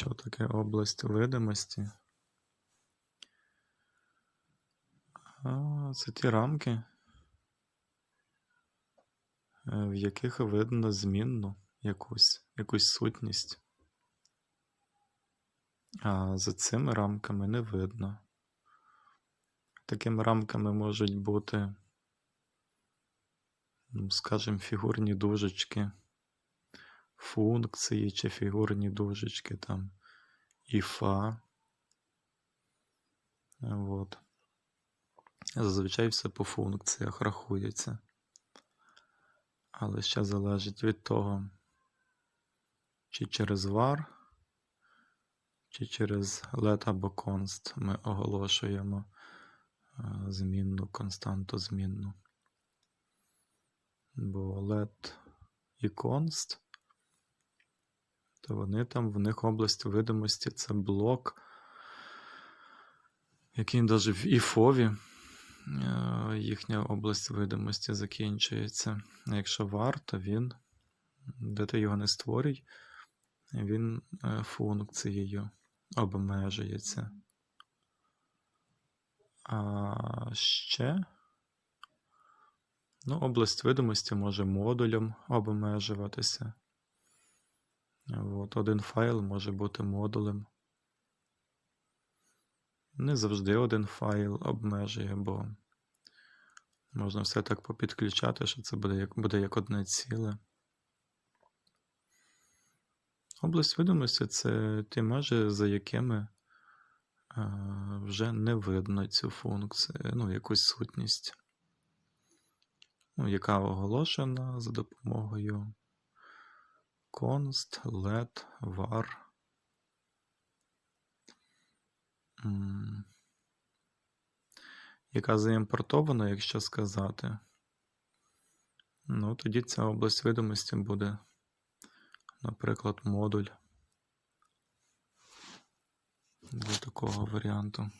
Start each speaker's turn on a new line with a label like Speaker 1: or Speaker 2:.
Speaker 1: Що таке область видимості? А, це ті рамки, е, в яких видно змінну якусь, якусь сутність. А за цими рамками не видно. Такими рамками можуть бути, ну, скажімо, фігурні дужечки, функції чи фігурні дужечки там іфа. Вот. Зазвичай все по функціях рахується. Але ще залежить від того, чи через var, чи через let або const ми оголошуємо е, змінну, константу змінну. Бо let і const, то вони там, в них область видимості це блок, який навіть в іфові е, їхня область видимості закінчується. Якщо var, то він, де ти його не створюй, він е, функцією обмежується. А ще ну, область видимості може модулем обмежуватися. От, один файл може бути модулем. Не завжди один файл обмежує, бо можна все так попідключати, що це буде як, буде як одне ціле. Область видимості це ті межі, за якими е, вже не видно цю функцію, ну, якусь сутність, ну, яка оголошена за допомогою const, let, var. Яка заімпортована, якщо сказати. Ну, тоді ця область видимості буде, наприклад, модуль для такого варіанту.